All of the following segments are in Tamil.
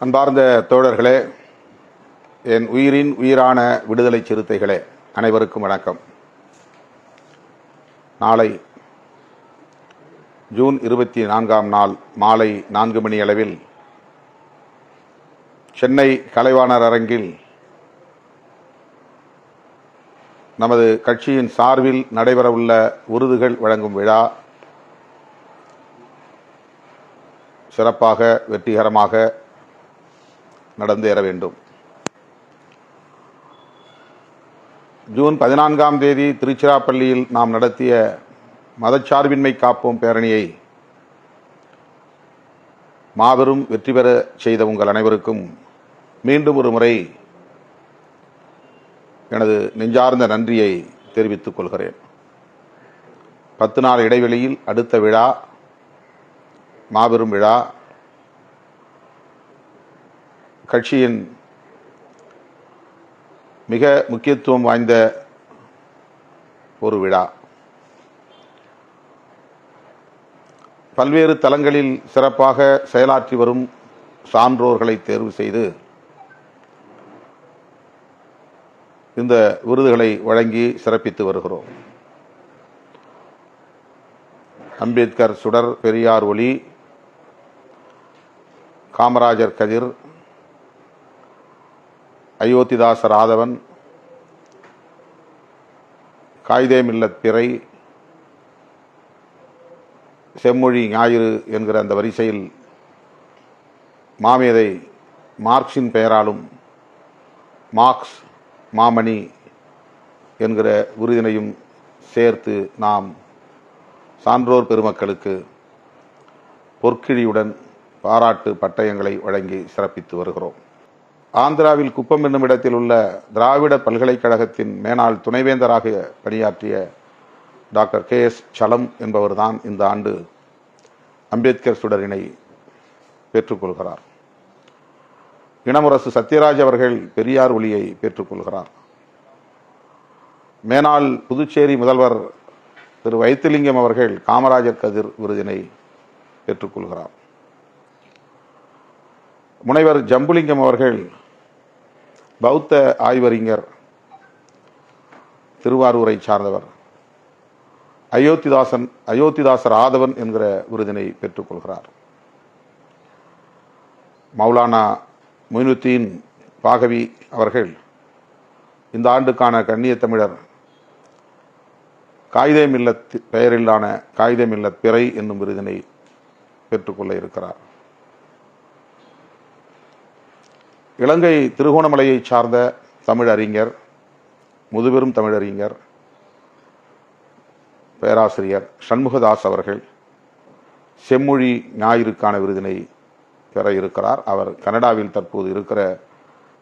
அன்பார்ந்த தோழர்களே என் உயிரின் உயிரான விடுதலை சிறுத்தைகளே அனைவருக்கும் வணக்கம். நாளை ஜூன் இருபத்தி நான்காம் நாள் மாலை நான்கு மணி அளவில் சென்னை கலைவாணர் அரங்கில் நமது கட்சியின் சார்பில் நடைபெறவுள்ள விருதுகள் வழங்கும் விழா சிறப்பாக வெற்றிகரமாக நடந்தேற வேண்டும். ஜூன் பதினான்காம் தேதி திருச்சிராப்பள்ளியில் நாம் நடத்திய மதச்சார்பின்மை காப்போம் பேரணியை மாபெரும் வெற்றி பெற செய்த உங்கள் அனைவருக்கும் மீண்டும் ஒரு முறை எனது நெஞ்சார்ந்த நன்றியை தெரிவித்துக் கொள்கிறேன். பத்து நாள் இடைவெளியில் அடுத்த விழா மாபெரும் விழா கட்சியின் மிக முக்கியத்துவம் வாய்ந்த ஒரு விழா. பல்வேறு தலங்களில் சிறப்பாக செயலாற்றி வரும் சான்றோர்களை தேர்வு செய்து இந்த விருதுகளை வழங்கி சிறப்பித்து வருகிறோம். அம்பேத்கர் சுடர் பெரியார் ஒளி காமராஜர் கதிர் அயோத்திதாச ராதவன் காயிதே மில்லத் பிறை செம்மொழி ஞாயிறு என்கிற அந்த வரிசையில் மாமேதை மார்க்சின் பெயராலும் மார்க்ஸ் மாமணி என்கிற விருதினையும் சேர்த்து நாம் சான்றோர் பெருமக்களுக்கு பொற்கிழியுடன் பாராட்டு பட்டயங்களை வழங்கி சிறப்பித்து வருகிறோம். ஆந்திராவில் குப்பம் என்னும் இடத்தில் உள்ள திராவிட பல்கலைக்கழகத்தின் மேனாள் துணைவேந்தராக பணியாற்றிய டாக்டர் கே எஸ் சலம் என்பவர்தான் இந்த ஆண்டு அம்பேத்கர் சுடரினை பெற்றுக்கொள்கிறார். இனமுரசு சத்யராஜ் அவர்கள் பெரியார் ஒளியை பெற்றுக்கொள்கிறார். மேனாள் புதுச்சேரி முதல்வர் திரு வைத்திலிங்கம் அவர்கள் காமராஜர் கதிர் விருதினை பெற்றுக்கொள்கிறார். முனைவர் ஜம்புலிங்கம் அவர்கள் பௌத்த ஆய்வறிஞர் திருவாரூரை சார்ந்தவர். அயோத்திதாசன் அயோத்திதாசர் ஆதவன் என்கிற விருதினை பெற்றுக்கொள்கிறார். மௌலானா மொயினுத்தீன் பாகவி அவர்கள் இந்த ஆண்டுக்கான கண்ணிய தமிழர் காகிதே மில்லத் பெயரிலான காகிதே மில்லத் பிறை என்னும் விருதினை பெற்றுக்கொள்ள இருக்கிறார். இலங்கை திருகோணமலையை சார்ந்த தமிழறிஞர் முதுபெரும் தமிழறிஞர் பேராசிரியர் சண்முகதாஸ் அவர்கள் செம்மொழி ஞாயிறுக்கான விருதினை பெற இருக்கிறார். அவர் கனடாவில் தற்போது இருக்கிற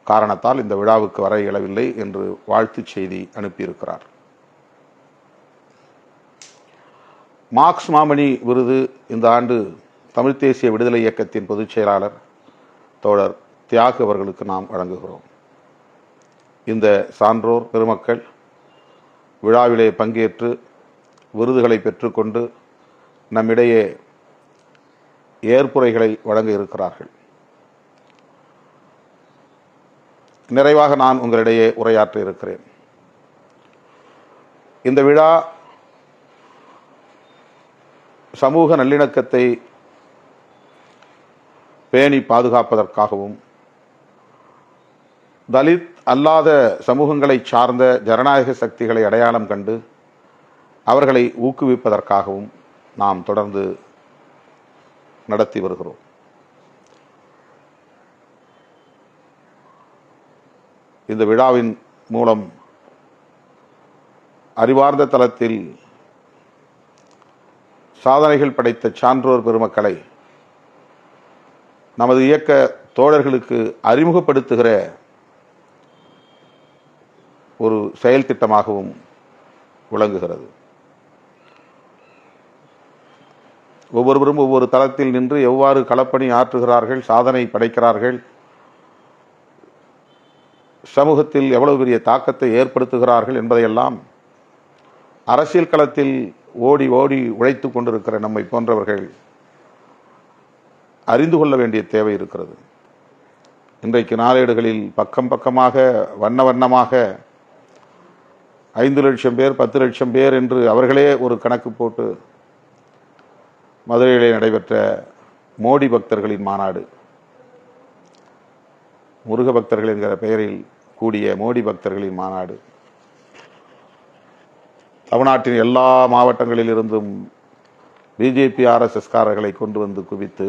காரணத்தால் இந்த விழாவுக்கு வர இயலவில்லை என்று வாழ்த்துச் செய்தி அனுப்பியிருக்கிறார். மார்க்ஸ் மாமணி விருது இந்த ஆண்டு தமிழ்த் தேசிய விடுதலை இயக்கத்தின் பொதுச் செயலாளர் தோழர் தியாக அவர்களுக்கு நாம் வழங்குகிறோம். இந்த சான்றோர் பெருமக்கள் விழாவிலே பங்கேற்று விருதுகளை பெற்றுக்கொண்டு நம்மிடையே ஏற்புரைகளை வழங்க இருக்கிறார்கள். நிறைவாக நான் உங்களிடையே உரையாற்ற இருக்கிறேன். இந்த விழா சமூக நல்லிணக்கத்தை பேணி பாதுகாப்பதற்காகவும் தலித் அல்லாத சமூகங்களை சார்ந்த ஜனநாயக சக்திகளை அடையாளம் கண்டு அவர்களை ஊக்குவிப்பதற்காகவும் நாம் தொடர்ந்து நடத்தி வருகிறோம். இந்த விழாவின் மூலம் அறிவார்ந்த தளத்தில் சாதனைகள் படைத்த சான்றோர் பெருமக்களை நமது இயக்க தோழர்களுக்கு அறிமுகப்படுத்துகிற ஒரு செயல் திட்டமாகவும் விளங்குகிறது. ஒவ்வொருவரும் ஒவ்வொரு தளத்தில் நின்று எவ்வாறு களப்பணி ஆற்றுகிறார்கள் சாதனை படைக்கிறார்கள் சமூகத்தில் எவ்வளவு பெரிய தாக்கத்தை ஏற்படுத்துகிறார்கள் என்பதையெல்லாம் அரசியல் களத்தில் ஓடி ஓடி உழைத்து கொண்டிருக்கிற நம்மை போன்றவர்கள் அறிந்து கொள்ள வேண்டிய தேவை இருக்கிறது. இன்றைக்கு நாளேடுகளில் பக்கம் பக்கமாக வண்ண வண்ணமாக ஐந்து லட்சம் பேர் பத்து லட்சம் பேர் என்று அவர்களே ஒரு கணக்கு போட்டு மதுரையிலே நடைபெற்ற மோடி பக்தர்களின் மாநாடு. முருக பக்தர்கள் என்கிற பெயரில் கூடிய மோடி பக்தர்களின் மாநாடு. தமிழ்நாட்டின் எல்லா மாவட்டங்களில் இருந்தும் பிஜேபி ஆர்எஸ்எஸ்காரர்களை கொண்டு வந்து குவித்து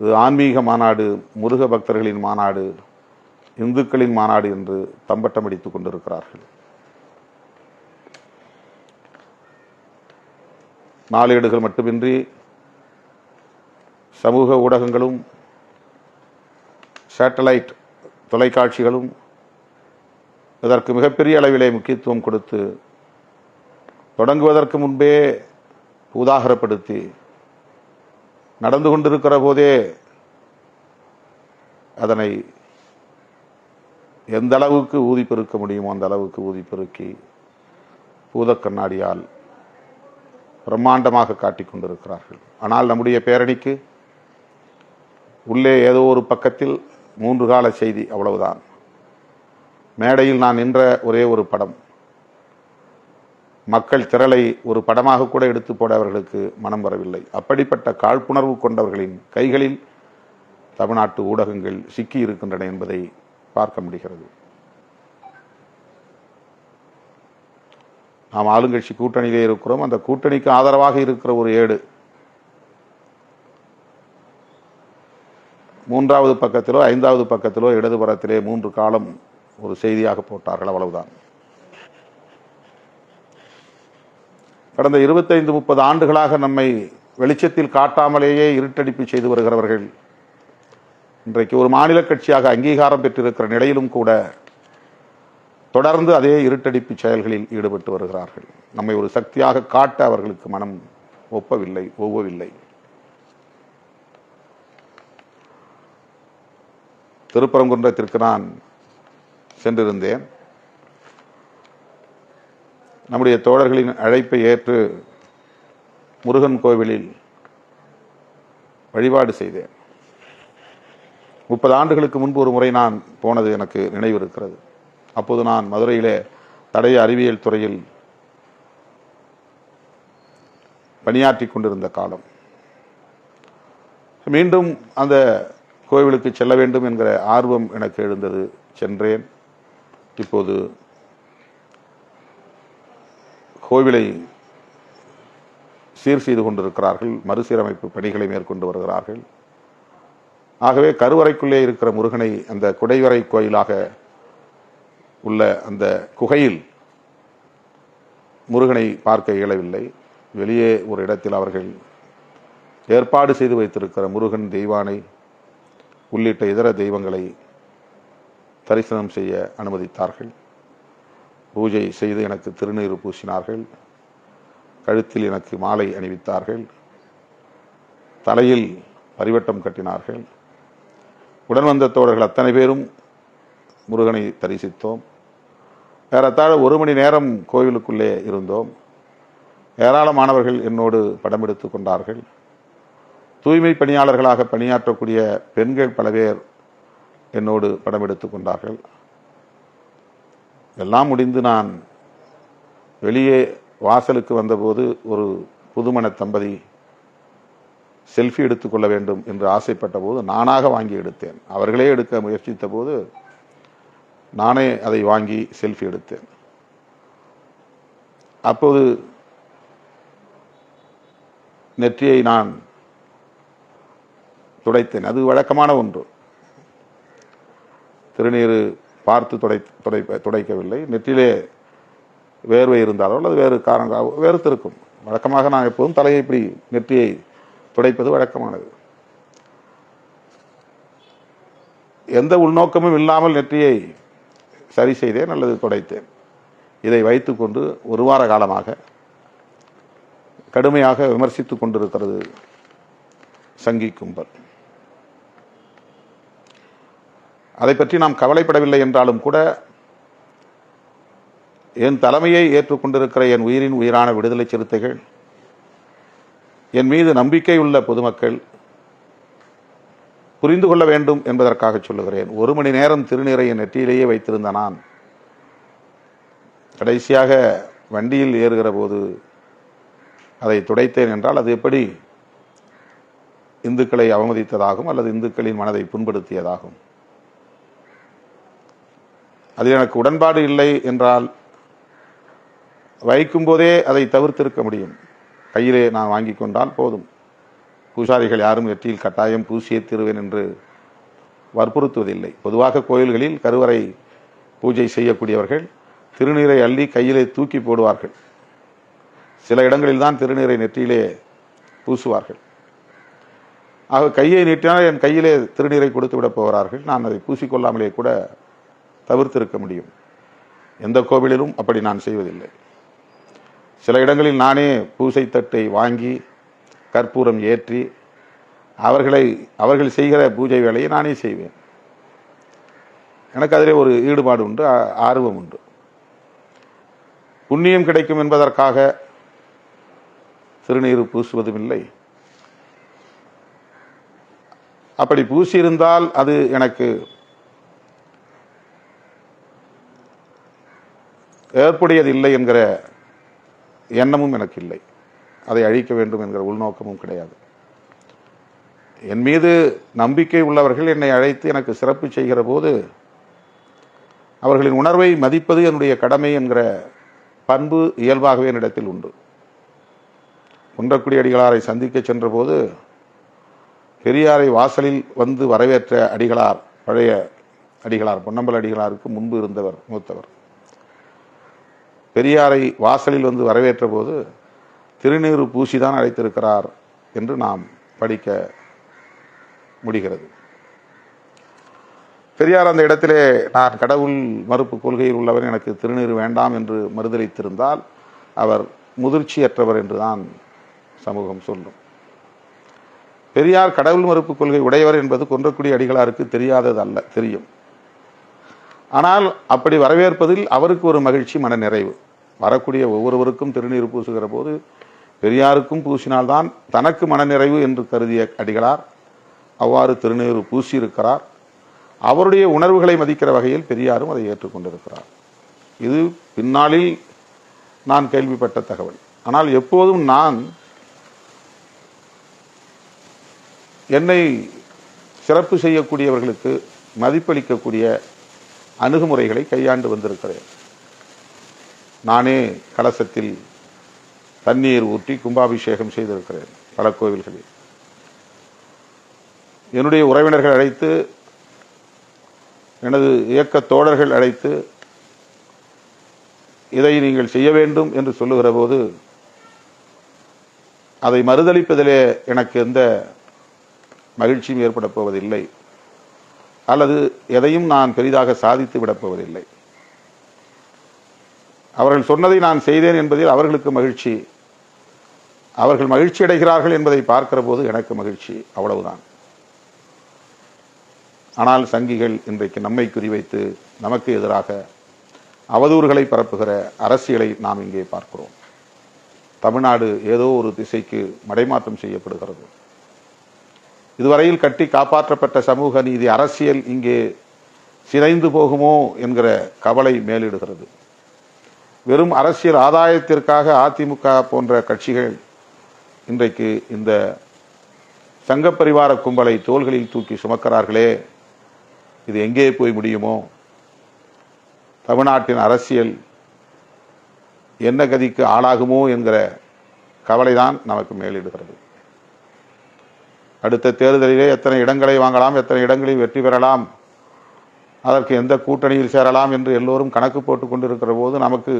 இது ஆன்மீக மாநாடு முருக பக்தர்களின் மாநாடு இந்துக்களின் மாநாடு என்று தம்பட்டம் அடித்துக் கொண்டிருக்கிறார்கள். நாளேடுகள் மட்டுமின்றி சமூக ஊடகங்களும் சேட்டலைட் தொலைக்காட்சிகளும் இதற்கு மிகப்பெரிய அளவிலே முக்கியத்துவம் கொடுத்து தொடங்குவதற்கு முன்பே உதாகரப்படுத்தி நடந்து கொண்டிருக்கிற போதே அதனை எந்த அளவுக்கு ஊதி பெருக்க முடியுமோ அந்த அளவுக்கு ஊதி பெருக்கி பூதக் கண்ணாடியால் பிரம்மாண்டமாக காட்டிக் கொண்டிருக்கிறார்கள். ஆனால் நம்முடைய பேரணிக்கு உள்ளே ஏதோ ஒரு பக்கத்தில் மூன்று கால செய்தி அவ்வளவுதான். மேடையில் நான் நின்ற ஒரே ஒரு படம். மக்கள் திரளை ஒரு படமாக கூட எடுத்து போட அவர்களுக்கு மனம் வரவில்லை. அப்படிப்பட்ட காழ்ப்புணர்வு கொண்டவர்களின் கைகளில் தமிழ்நாட்டு ஊடகங்கள் சிக்கி இருக்கின்றன என்பதை பார்க்க முடிகிறது. நாம் ஆளுங்கட்சி கூட்டணியிலே இருக்கிறோம். அந்த கூட்டணிக்கு ஆதரவாக இருக்கிற ஒரு ஏடு. மூன்றாவது பக்கத்திலோ ஐந்தாவது பக்கத்திலோ இடதுபுறத்திலே மூன்று காலம் ஒரு செய்தியாக போட்டார்கள். அவ்வளவுதான். கடந்த இருபத்தைந்து முப்பது ஆண்டுகளாக நம்மை வெளிச்சத்தில் காட்டாமலேயே இருட்டடிப்பு செய்து வருகிறவர்கள் இன்றைக்கு ஒரு மாநில கட்சியாக அங்கீகாரம் பெற்றிருக்கிற நிலையிலும் கூட தொடர்ந்து அதே இருட்டடிப்பு செயல்களில் ஈடுபட்டு வருகிறார்கள். நம்மை ஒரு சக்தியாக காட்ட அவர்களுக்கு மனம் ஒப்பவில்லை ஒவ்வவில்லை. திருப்பரங்குன்றத்திற்கு நான் சென்றிருந்தேன். நம்முடைய தோழர்களின் அழைப்பை ஏற்று முருகன் கோவிலில் வழிபாடு செய்தேன். முப்பது ஆண்டுகளுக்கு முன்பு ஒரு முறை நான் போனது எனக்கு நினைவு இருக்கிறது. அப்போது நான் மதுரையிலே தடய அறிவியல் துறையில் பணியாற்றி கொண்டிருந்த காலம். மீண்டும் அந்த கோவிலுக்கு செல்ல வேண்டும் என்கிற ஆர்வம் எனக்கு எழுந்தது. சென்றேன். இப்போது கோவிலை சீர் செய்து கொண்டிருக்கிறார்கள். மறுசீரமைப்பு பணிகளை மேற்கொண்டு வருகிறார்கள். ஆகவே கருவறைக்குள்ளே இருக்கிற முருகனை அந்த குடைவரை கோயிலாக உள்ள அந்த குகையில் முருகனை பார்க்க இயலவில்லை. வெளியே ஒரு இடத்தில் அவர்கள் ஏற்பாடு செய்து வைத்திருக்கிற முருகன் தெய்வானை உள்ளிட்ட இதர தெய்வங்களை தரிசனம் செய்ய அனுமதித்தார்கள். பூஜை செய்து எனக்கு திருநீர் பூசினார்கள். கழுத்தில் எனக்கு மாலை அணிவித்தார்கள். தலையில் பரிவட்டம் கட்டினார்கள். உடன் வந்த தோழர்கள் அத்தனை பேரும் முருகனை தரிசித்தோம். ஏறத்தாழ ஒரு மணி நேரம் கோவிலுக்குள்ளே இருந்தோம். ஏராளமானவர்கள் என்னோடு படம் எடுத்து கொண்டார்கள். தூய்மை பணியாளர்களாக பணியாற்றக்கூடிய பெண்கள் பல பேர் என்னோடு படம் எடுத்து கொண்டார்கள். எல்லாம் முடிந்து நான் வெளியே வாசலுக்கு வந்தபோது ஒரு புதுமண தம்பதி செல்ஃபி எடுத்துக்கொள்ள வேண்டும் என்று ஆசைப்பட்ட போது நானாக வாங்கி எடுத்தேன். அவர்களே எடுக்க முயற்சித்த போது நானே அதை வாங்கி செல்ஃபி எடுத்தேன். அப்போது நெற்றியை நான் துடைத்தேன். அது வழக்கமான ஒன்று. திருநீர் பார்த்து துடை துடை துடைக்கவில்லை. நெற்றிலே வேர்வை இருந்தாலோ அல்லது வேறு காரணம் வேறுத்திருக்கும் வழக்கமாக நான் எப்போதும் தலையை இப்படி நெற்றியை துடைப்பது வழக்கமானது. எந்த உள்நோக்கமும் இல்லாமல் நெற்றியை சரி செய்தேன் அல்லது துடைத்தேன். இதை வைத்துக்கொண்டு ஒரு வார காலமாக கடுமையாக விமர்சித்து கொண்டிருக்கிறது சங்கி கும்பல். அதை பற்றி நாம் கவலைப்படவில்லை என்றாலும் கூட என் தலைமையை ஏற்றுக்கொண்டிருக்கிற என் உயிரின் உயிரான விடுதலை சிறுத்தைகள் என் மீது நம்பிக்கை உள்ள பொதுமக்கள் புரிந்து கொள்ள வேண்டும் என்பதற்காக சொல்லுகிறேன். ஒரு மணி நேரம் திருநீரை என் நெற்றியிலேயே வைத்திருந்த நான் கடைசியாக வண்டியில் ஏறுகிற போது அதை துடைத்தேன் என்றால் அது எப்படி? இந்துக்களை அவமதித்ததாகும் அல்லது இந்துக்களின் மனதை புண்படுத்தியதாகும்? அதில் எனக்கு உடன்பாடு இல்லை என்றால் வைக்கும்போதே அதை தவிர்த்திருக்க முடியும். கையிலே நான் வாங்கி கொண்டால் போதும். பூசாரிகள் யாரும் நெற்றியில் கட்டாயம் பூசியே தீருவேன் என்று வற்புறுத்துவதில்லை. பொதுவாக கோயில்களில் கருவறை பூஜை செய்யக்கூடியவர்கள் திருநீரை அள்ளி கையிலே தூக்கி போடுவார்கள். சில இடங்களில் தான் திருநீரை நெற்றியிலே பூசுவார்கள். ஆக கையை நீட்டினால் என் கையிலே திருநீரை கொடுத்து விடப் போகிறார்கள். நான் அதை பூசிக்கொள்ளாமலே கூட தவிர்த்திருக்க முடியும். எந்த கோவிலிலும் அப்படி நான் செய்வதில்லை. சில இடங்களில் நானே பூசை தட்டை வாங்கி கற்பூரம் ஏற்றி அவர்களை அவர்கள் செய்கிற பூஜை வேலையை நானே செய்வேன். எனக்கு அதிலே ஒரு ஈடுபாடு உண்டு ஆர்வம் உண்டு. புண்ணியம் கிடைக்கும் என்பதற்காக திருநீர் பூசுவதும் இல்லை அப்படி பூசியிருந்தால் அது எனக்கு ஏற்புடையதில்லை என்கிற எண்ணமும் எனக்கு இல்லை. அதை அழிக்க வேண்டும் என்கிற உள்நோக்கமும் கிடையாது. என் மீது நம்பிக்கை உள்ளவர்கள் என்னை அழைத்து எனக்கு சிறப்பு செய்கிற போது அவர்களின் உணர்வை மதிப்பது என்னுடைய கடமை என்கிற பண்பு இயல்பாகவே என்னிடத்தில் உண்டு. குன்றக்குடி அடிகளாரை சந்திக்க சென்றபோது பெரியாரை வாசலில் வந்து வரவேற்ற அடிகளார் பழைய அடிகளார் பொன்னம்பல அடிகளாருக்கு முன்பு இருந்தவர் மூத்தவர். பெரியாரை வாசலில் வந்து வரவேற்ற போது திருநீறு பூசிதான் அழைத்திருக்கிறார் என்று நாம் படிக்க முடிகிறது. பெரியார் அந்த இடத்திலே நான் கடவுள் மறுப்பு கொள்கையில் உள்ளவர் எனக்கு திருநீறு வேண்டாம் என்று மறுதளித்திருந்தால் அவர் முதிர்ச்சியற்றவர் என்றுதான் சமூகம் சொல்லும். பெரியார் கடவுள் மறுப்பு கொள்கை உடையவர் என்பது கொன்றக்குடி அடிகளாருக்கு தெரியாதது அல்ல தெரியும். ஆனால் அப்படி வரவேற்பதில் அவருக்கு ஒரு மகிழ்ச்சி மன நிறைவு. வரக்கூடிய ஒவ்வொருவருக்கும் திருநீர் பூசுகிற போது பெரியாருக்கும் பூசினால்தான் தனக்கு மனநிறைவு என்று கருதிய அடிகளார் அவ்வாறு திருநீர் பூசியிருக்கிறார். அவருடைய உணர்வுகளை மதிக்கிற வகையில் பெரியாரும் அதை ஏற்றுக்கொண்டிருக்கிறார். இது பின்னாளில் நான் கேள்விப்பட்ட தகவல். ஆனால் எப்போதும் நான் என்னை சிறப்பு செய்யக்கூடியவர்களுக்கு மதிப்பளிக்கக்கூடிய அணுகுமுறைகளை கையாண்டு வந்திருக்கிறேன். நானே கலசத்தில் தண்ணீர் ஊற்றி கும்பாபிஷேகம் செய்திருக்கிறேன் பல கோவில்களில் என்னுடைய உறவினர்கள் அழைத்து எனது இயக்க தோழர்கள் அழைத்து இதை நீங்கள் செய்ய வேண்டும் என்று சொல்லுகிற போது அதை மறுதளிப்பதிலே எனக்கு எந்த மகிழ்ச்சியும் ஏற்பட போவதில்லை. அல்லது எதையும் நான் பெரிதாக சாதித்து விடப்போவதில்லை. அவர்கள் சொன்னதை நான் செய்தேன் என்பதில் அவர்களுக்கு மகிழ்ச்சி. அவர்கள் மகிழ்ச்சி அடைகிறார்கள் என்பதை பார்க்கிற போது எனக்கு மகிழ்ச்சி அவ்வளவுதான். ஆனால் சங்கிகள் இன்றைக்கு நம்மை குறிவைத்து நமக்கு எதிராக அவதூறுகளை பரப்புகிற அரசியலை நாம் இங்கே பார்க்கிறோம். தமிழ்நாடு ஏதோ ஒரு திசைக்கு மடைமாற்றம் செய்யப்படுகிறது. இதுவரையில் கட்டி காப்பாற்றப்பட்ட சமூக நீதி அரசியல் இங்கே சிதைந்து போகுமோ என்கிற கவலை மேலிடுகிறது. வெறும் அரசியல் ஆதாயத்திற்காக அதிமுக போன்ற கட்சிகள் இன்றைக்கு இந்த சங்கப்பரிவார கும்பலை தோள்களில் தூக்கி சுமக்கிறார்களே இது எங்கே போய் முடியுமோ? தமிழ்நாட்டின் அரசியல் என்ன கதிக்கு ஆளாகுமோ என்கிற கவலைதான் நமக்கு மேலிடுகிறது. அடுத்த தேர்தலிலே எத்தனை இடங்களை வாங்கலாம் எத்தனை இடங்களில் வெற்றி பெறலாம் அதற்கு எந்த கூட்டணியில் சேரலாம் என்று எல்லோரும் கணக்கு போட்டு கொண்டிருக்கிற போது நமக்கு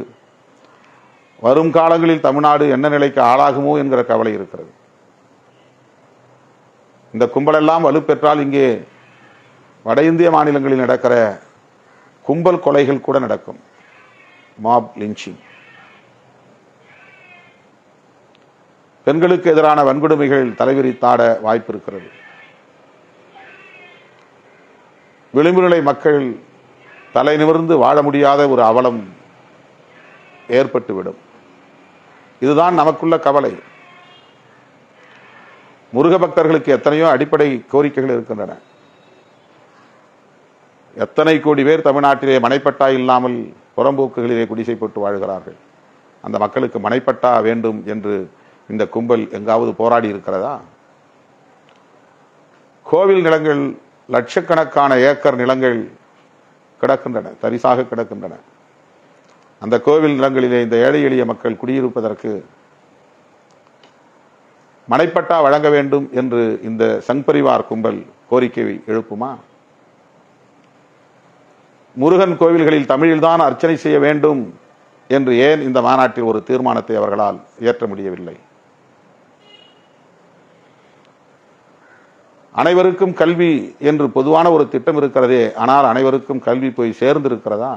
வரும் காலங்களில் தமிழ்நாடு என்ன நிலைக்கு ஆளாகுமோ என்கிற கவலை இருக்கிறது. இந்த கும்பலெல்லாம் வலுப்பெற்றால் இங்கே வட இந்திய மாநிலங்களில் நடக்கிற கும்பல் கொலைகள் கூட நடக்கும். மாப் லிஞ்சிங் பெண்களுக்கு எதிரான வன்கொடுமைகள் தலைவிரித்தாட வாய்ப்பு இருக்கிறது விளிம்பு நிலை மக்கள் தலை நிமிர்ந்து வாழ முடியாத ஒரு அவலம் ஏற்பட்டுவிடும். இதுதான் நமக்குள்ள கவலை. முருக பக்தர்களுக்கு எத்தனையோ அடிப்படை கோரிக்கைகள் இருக்கின்றன. எத்தனை கோடி பேர் தமிழ்நாட்டிலே மனைப்பட்டா இல்லாமல் புறம்போக்குகளிலே குடிசை போட்டு வாழ்கிறார்கள். அந்த மக்களுக்கு மனைப்பட்டா வேண்டும் என்று இந்த கும்பல் எங்காவது போராடி இருக்கிறதா? கோவில் நிலங்கள் லட்சக்கணக்கான ஏக்கர் நிலங்கள் கிடக்கின்றன தரிசாக கிடக்கின்றன. அந்த கோவில் நிலங்களிலே இந்த ஏழை எளிய மக்கள் குடியிருப்பதற்கு மனைப்பட்டா வழங்க வேண்டும் என்று இந்த சங்பரிவார் கும்பல் கோரிக்கை எழுப்புமா? முருகன் கோவில்களில் தமிழில்தான் அர்ச்சனை செய்ய வேண்டும் என்று ஏன் இந்த மாநாட்டில் ஒரு தீர்மானத்தை அவர்களால் இயற்ற முடியவில்லை? அனைவருக்கும் கல்வி என்று பொதுவான ஒரு திட்டம் இருக்கிறதே ஆனால் அனைவருக்கும் கல்வி போய் சேர்ந்திருக்கிறதா?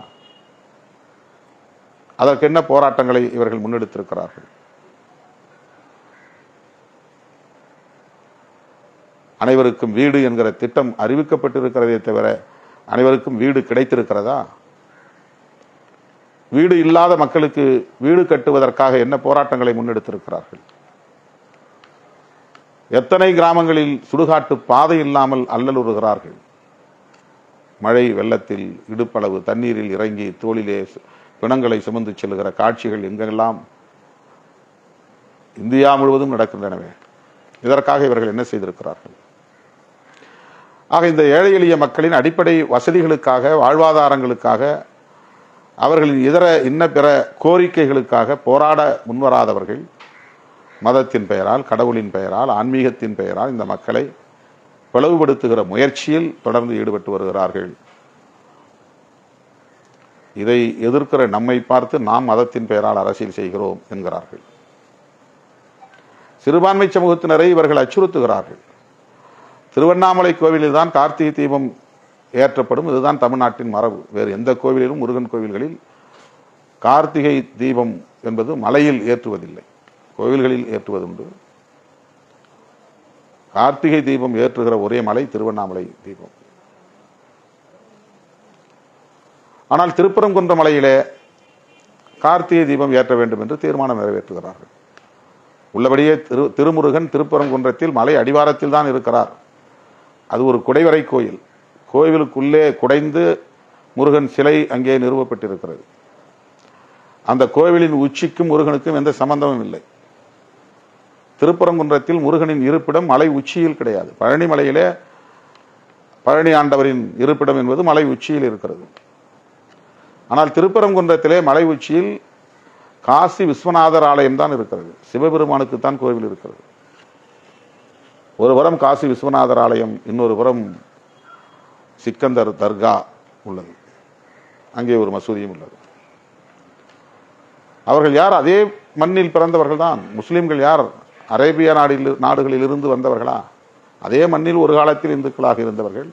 அதற்கு என்ன போராட்டங்களை இவர்கள் முன்னெடுத்திருக்கிறார்கள்? அனைவருக்கும் வீடு என்கிற திட்டம் அறிவிக்கப்பட்டிருக்கிறதே தவிர அனைவருக்கும் வீடு கிடைத்திருக்கிறதா? வீடு இல்லாத மக்களுக்கு வீடு கட்டுவதற்காக என்ன போராட்டங்களை முன்னெடுத்திருக்கிறார்கள்? எத்தனை கிராமங்களில் சுடுகாட்டு பாதை இல்லாமல் அல்லலுறுகிறார்கள் மழை வெள்ளத்தில் இடுப்பளவு தண்ணீரில் இறங்கி தோளிலே பிணங்களை சுமந்து செல்கிற காட்சிகள் எங்கெல்லாம்? இந்தியா முழுவதும் நடக்கின்றனவே. இதற்காக இவர்கள் என்ன செய்திருக்கிறார்கள்? ஆக இந்த ஏழை எளிய மக்களின் அடிப்படை வசதிகளுக்காக வாழ்வாதாரங்களுக்காக அவர்களின் இதர இன்ன பிற கோரிக்கைகளுக்காக போராட முன்வராதவர்கள் மதத்தின் பெயரால் கடவுளின் பெயரால் ஆன்மீகத்தின் பெயரால் இந்த மக்களை பிளவுபடுத்துகிற முயற்சியில் தொடர்ந்து ஈடுபட்டு வருகிறார்கள். இதை எதிர்க்கிற நம்மை பார்த்து நாம் மதத்தின் பெயரால் அரசியல் செய்கிறோம் என்கிறார்கள். சிறுபான்மை சமூகத்தினரை இவர்கள் அச்சுறுத்துகிறார்கள். திருவண்ணாமலை கோவிலில் தான் கார்த்திகை தீபம் ஏற்றப்படும். இதுதான் தமிழ்நாட்டின் மரபு. வேறு எந்த கோவிலிலும் முருகன் கோவில்களில் கார்த்திகை தீபம் என்பது மலையில் ஏற்றுவதில்லை. கோவில்களில் ஏற்றுவதுண்டு. கார்த்திகை தீபம் ஏற்றுகிற ஒரே மலை திருவண்ணாமலை தீபம். ஆனால் திருப்பரங்குன்ற மலையிலே கார்த்திகை தீபம் ஏற்ற வேண்டும் என்று தீர்மானம் நிறைவேற்றுகிறார்கள். உள்ளபடியே திரு திருமுருகன் திருப்பரங்குன்றத்தில் மலை அடிவாரத்தில் தான் இருக்கிறார். அது ஒரு குடைவரை கோயில். கோவிலுக்குள்ளே குடைந்து முருகன் சிலை அங்கே நிறுவப்பட்டிருக்கிறது. அந்த கோவிலின் உச்சிக்கும் முருகனுக்கும் எந்த சம்பந்தமும் இல்லை. திருப்பரங்குன்றத்தில் முருகனின் இருப்பிடம் மலை உச்சியில் கிடையாது. பழனி மலையிலே பழனி ஆண்டவரின் இருப்பிடம் என்பது மலை உச்சியில் இருக்கிறது. ஆனால் திருப்பரங்குன்றத்திலே மலை உச்சியில் காசி விஸ்வநாதர் ஆலயம் தான் இருக்கிறது. சிவபெருமானுக்கு தான் கோவில் இருக்கிறது. ஒரு புறம் காசி விஸ்வநாதர் ஆலயம் இன்னொரு புறம் சிக்கந்தர் தர்கா உள்ளது. அங்கே ஒரு மசூதியும் உள்ளது. அவர்கள் யார்? அதே மண்ணில் பிறந்தவர்கள் தான். முஸ்லீம்கள் யார்? அரேபிய நாடில் நாடுகளில் இருந்து வந்தவர்களா? அதே மண்ணில் ஒரு காலத்தில் இந்துக்களாக இருந்தவர்கள்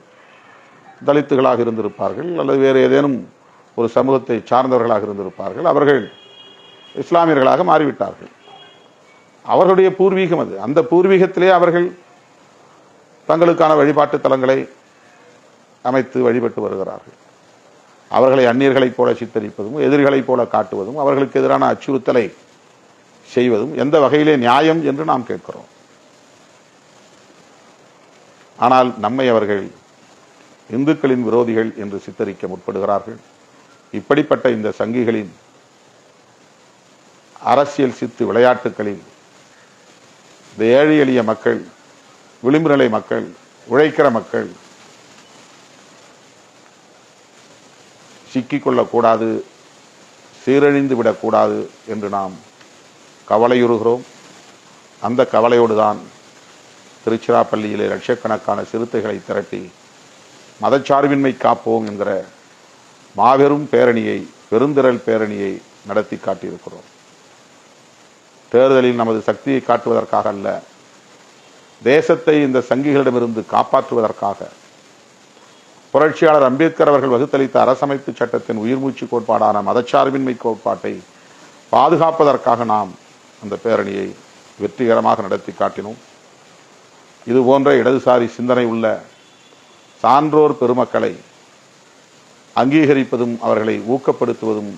தலித்துகளாக இருந்திருப்பார்கள் அல்லது வேறு ஏதேனும் ஒரு சமூகத்தை சார்ந்தவர்களாக இருந்திருப்பார்கள். அவர்கள் இஸ்லாமியர்களாக மாறிவிட்டார்கள். அவர்களுடைய பூர்வீகம் அது. அந்த பூர்வீகத்திலே அவர்கள் தங்களுக்கான வழிபாட்டு தலங்களை அமைத்து வழிபட்டு வருகிறார்கள். அவர்களை அந்நியர்களைப் போல சித்தரிப்பதும் எதிரிகளைப் போல காட்டுவதும் அவர்களுக்கு எதிரான அச்சுறுத்தலை செய்வதும் எந்த வகையிலே நியாயம் என்று நாம் கேட்கிறோம். ஆனால் நம்மை அவர்கள் இந்துக்களின் விரோதிகள் என்று சித்தரிக்க முற்படுகிறார்கள். இப்படிப்பட்ட இந்த சங்கிகளின் அரசியல் சித்து விளையாட்டுகளில் இந்த ஏழை எளிய மக்கள் விளிம்பு நிலை மக்கள் உழைக்கிற மக்கள் சிக்கிக்கொள்ளக்கூடாது சீரழிந்து விடக்கூடாது என்று நாம் கவலையுறுகிறோம். அந்த கவலையோடு தான் திருச்சிராப்பள்ளியிலே லட்சக்கணக்கான சிறுத்தைகளை திரட்டி மதச்சார்பின்மை காப்போம் என்கிற மாபெரும் பேரணியை பெருந்திரள் பேரணியை நடத்தி காட்டியிருக்கிறோம். தேர்தலில் நமது சக்தியை காட்டுவதற்காக அல்ல தேசத்தை இந்த சங்கிகளிடமிருந்து காப்பாற்றுவதற்காக புரட்சியாளர் அம்பேத்கர் அவர்கள் வகுத்தளித்த அரசமைப்பு சட்டத்தின் உயிர்மூச்சு கோட்பாடான மதச்சார்பின்மை கோட்பாட்டை பாதுகாப்பதற்காக நாம் அந்த பேரணியை வெற்றிகரமாக நடத்தி காட்டினோம். இது போன்ற இடதுசாரி சிந்தனை உள்ள சான்றோர் பெருமக்களை அங்கீகரிப்பதும் அவர்களை ஊக்கப்படுத்துவதும்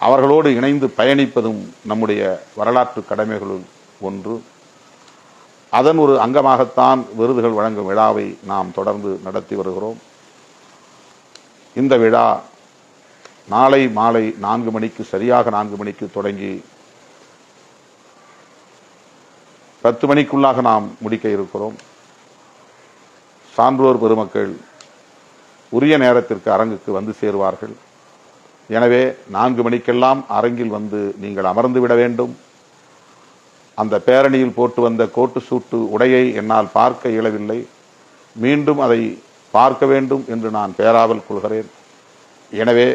அவர்களோடு இணைந்து பயணிப்பதும் நம்முடைய வரலாற்று கடமைகளுள் ஒன்று. அதன் ஒரு அங்கமாகத்தான் விருதுகள் வழங்கும் விழாவை நாம் தொடர்ந்து நடத்தி வருகிறோம். இந்த விழா நாளை மாலை நான்கு மணிக்கு சரியாக நான்கு மணிக்கு தொடங்கி பத்து மணிக்குள்ளாக நாம் முடிக்க இருக்கிறோம். சான்றோர் பெருமக்கள் உரிய நேரத்திற்கு அரங்குக்கு வந்து சேருவார்கள். எனவே நான்கு மணிக்கெல்லாம் அரங்கில் வந்து நீங்கள் அமர்ந்து விட வேண்டும். அந்த பேரணியில் போட்டு வந்த கோட்டு சூட்டு உடையை என்னால் பார்க்க இயலவில்லை. மீண்டும் அதை பார்க்க வேண்டும் என்று நான் பேராவல் கொள்கிறேன். எனவே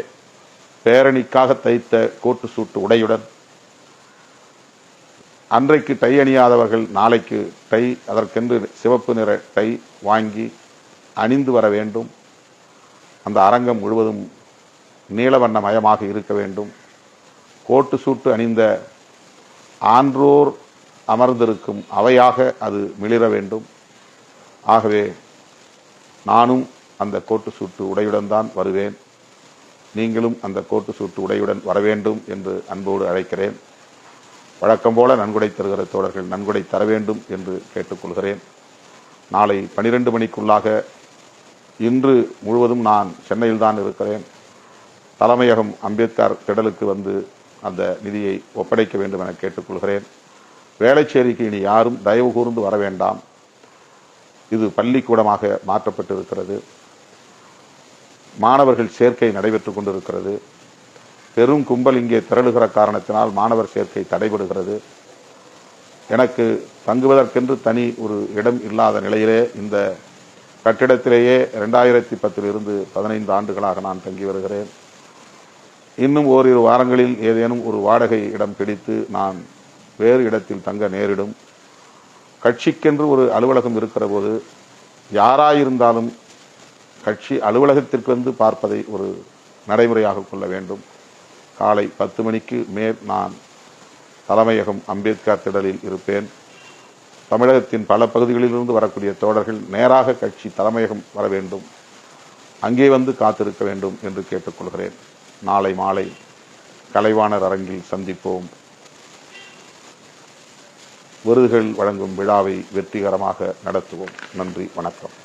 பேரணிக்காக தைத்த கோட்டு சூட்டு உடையுடன் அன்றைக்கு டை அணியாதவர்கள் நாளைக்கு டை அதற்கென்று சிவப்பு நிற டை வாங்கி அணிந்து வர வேண்டும். அந்த அரங்கம் முழுவதும் நீலவண்ணமயமாக இருக்க வேண்டும். கோட்டு சூட்டு அணிந்த ஆன்றோர் அமர்ந்திருக்கும் அவையாக அது மிளிர வேண்டும். ஆகவே நானும் அந்த கோட்டு சூட்டு உடையுடன் தான் வருவேன். நீங்களும் அந்த கோட்டு சூட்டு உடையுடன் வர வேண்டும் என்று அன்போடு அழைக்கிறேன். வழக்கம் போல நன்கொடை தருகிற தோழர்கள் நன்கொடை தர வேண்டும் என்று கேட்டுக்கொள்கிறேன். நாளை பனிரெண்டு மணிக்குள்ளாக இன்று முழுவதும் நான் சென்னையில் தான் இருக்கிறேன். தலைமையகம் அம்பேத்கர் திடலுக்கு வந்து அந்த நிதியை ஒப்படைக்க வேண்டும் என கேட்டுக்கொள்கிறேன். வேளச்சேரிக்கு இனி யாரும் தயவு கூர்ந்து வர வேண்டாம். இது பள்ளிக்கூடமாக மாற்றப்பட்டிருக்கிறது. மாணவர்கள் சேர்க்கை நடைபெற்றுக் கொண்டிருக்கிறது. பெரும் கும்பல் இங்கே திரளுகிற காரணத்தினால் மாணவர் சேர்க்கை தடைபடுகிறது. எனக்கு தங்குவதற்கென்று தனி ஒரு இடம் இல்லாத நிலையிலே இந்த கட்டிடத்திலேயே ரெண்டாயிரத்தி பத்திலிருந்து பதினைந்து ஆண்டுகளாக நான் தங்கி வருகிறேன். இன்னும் ஓரிரு வாரங்களில் ஏதேனும் ஒரு வாடகை இடம் பிடித்து நான் வேறு இடத்தில் தங்க நேரிடும். கட்சிக்கென்று ஒரு அலுவலகம் இருக்கிற போது யாராயிருந்தாலும் கட்சி அலுவலகத்திற்கு வந்து பார்ப்பதை ஒரு நடைமுறையாக கொள்ள வேண்டும். காலை பத்து மணிக்கு மேல் நான் தலைமையகம் அம்பேத்கர் திடலில் இருப்பேன். தமிழகத்தின் பல பகுதிகளிலிருந்து வரக்கூடிய தோழர்கள் நேராக கட்சி தலைமையகம் வர வேண்டும். அங்கே வந்து காத்திருக்க வேண்டும் என்று கேட்டுக்கொள்கிறேன். நாளை மாலை கலைவாணர் அரங்கில் சந்திப்போம். விருதுகள் வழங்கும் விழாவை வெற்றிகரமாக நடத்துவோம். நன்றி வணக்கம்.